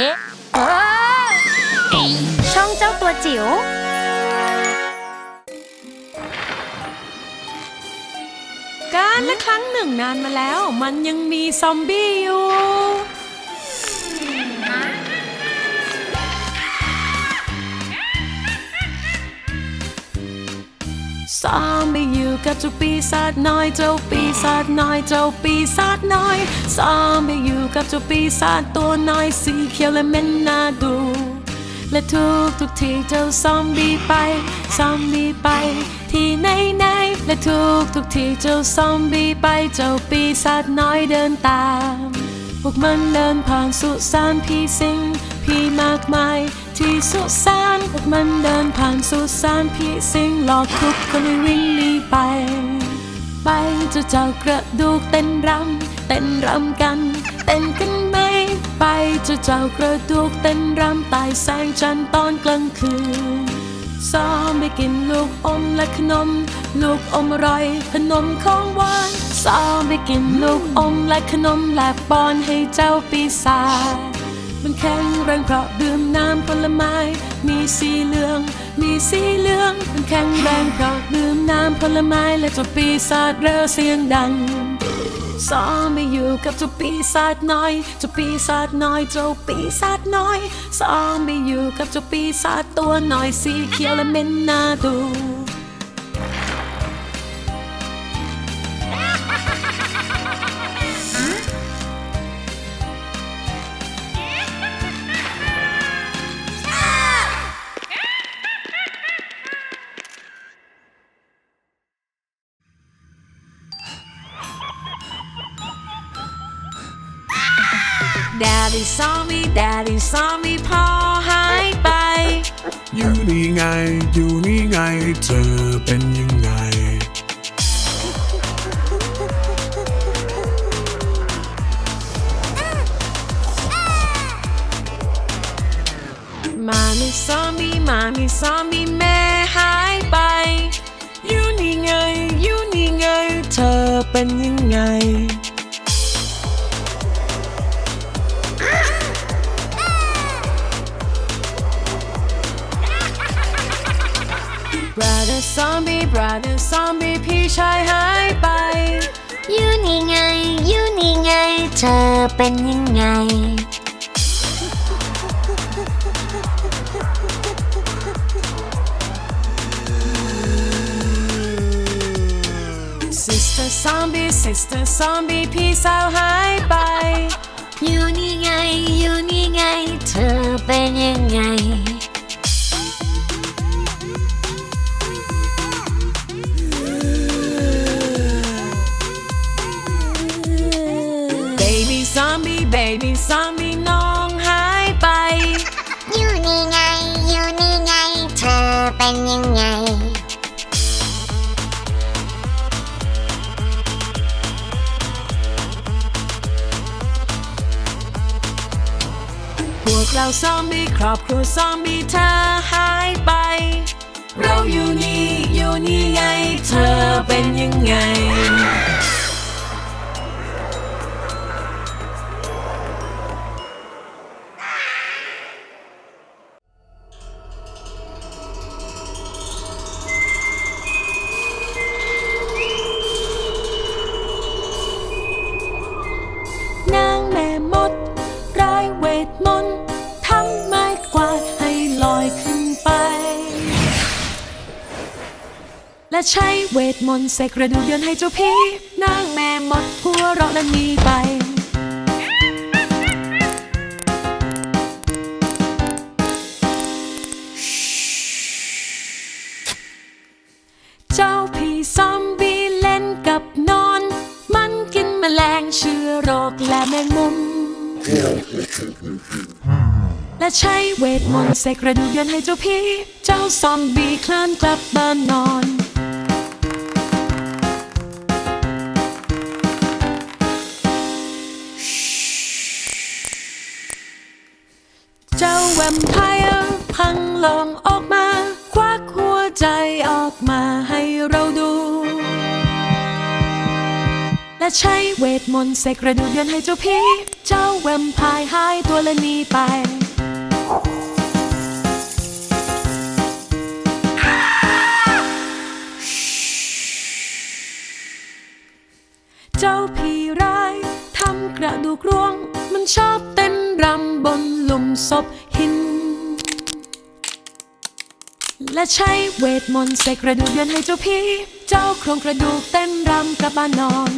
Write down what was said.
เอ๊ะช่องเจ้าตัวจิ๋ว การละครั้งหนึ่งนานมาแล้ว มันยังมีซอมบี้อยู่ ซอมบี้อยู่กับเจ้าปีศาจน้อยเจ้าปีศาจน้อยเจ้าปีศาจน้อยซอมบี้อยู่กับเจ้าปีศาจตัวน้อยสีเขียวและเหม็นน่าดู และทุกทุกที่เจ้าซอมบี้ไปซอมบี้ไป ที่ไหนไหนและทุกทุกที่เจ้าซอมบี้ไปเจ้าปีศาจน้อยเดินตาม พวกมันเดินผ่านสุสานพี่สิงพี่มากมาย ที่สุสานพวกมันเดินผ่านสุสานพี่สิงหลอกทุกคนให้วิ่งหนีไป ไปเจ้าเจ้ากระดูกเต้นรำเต้นรำกัน เต้นกันไหม ไปเจ้าเจ้ากระดูกเต้นรำใต้แสงจันทร์ตอนกลางคืน ซ้อมไปกินลูกอมและขนม ลูกอมอร่อยขนมของหวานซ้อมไปกินลูกอมและขนมและป้อนให้เจ้าปีศาจ มันแข็งแรงเพราะดื่มน้ำผลไม้ มีสีเหลือง มีสีเหลือง มันแข็งแรงเพราะดื่มน้ำผลไม้และเจ้าปีศาจเร่อเสียงดังซ้อมไม่อยู่กับเจ้าปีศาจน้อยเจ้าปีศาจน้อยเจ้าปีศาจน้อยซ้อมไม่อยู่กับเจ้าปีศาจตัวน้อยสีเขียวและเหม็นน่าดู Daddy saw me Daddy saw me พ่อหายไป อยู่นี่ไง อยู่นี่ไง เธอเป็นยังไงมามีซอมบี้มามีซอมบี้แม่หายไป อยู่นี่ไง อยู่นี่ไง เธอเป็นยังไง zombie brother zombie พี่ชายหายไป อยู่นี่ไง อยู่นี่ไง เธอเป็นยังไง Sister zombie sister zombie พี่สาวหายไป อยู่นี่ไง อยู่นี่ไง เธอเป็นยังไง zombie baby zombie น้องหายไป อยู่นี่ไง อยู่นี่ไง เธอเป็นยังไง พวกเราซอมบี้ครอบครัวซอมบี้เธอหายไป เราอยู่นี่ อยู่นี่ไง เธอเป็นยังไง ร้ายเวทมนต์ทำไม้กวาดให้ลอยขึ้นไป และใช้เวทมนต์เสกกระดูกยนต์ให้เจ้าพี่นางแม่มดหัวเราะและหนีไป เจ้าพีซอมบี้เล่นกับนอน มันกินแมลงเชื้อโรคและแมงมุม และใช้เวทมนต์เสกกระดูกยนต์ให้เจ้าพี่ เจ้าซอมบี้คลานกลับบ้านนอน เจ้าแวมไพร์พังลงออกมา ควักหัวใจออกมาให้เราดู และใช้เวทมนต์เสกกระดูกยนต์ให้เจ้าพี่เจ้าแวมไพร์หายตัวและหนีไป เจ้าผีร้ายทำกระดูกร่วง มันชอบเต้นรำบนหลุมศพหิน และใช้เวทมนต์ใส่กระดูกเดือนให้เจ้าผีเจ้าโครงกระดูกเต้นรำกลับบ้านนอน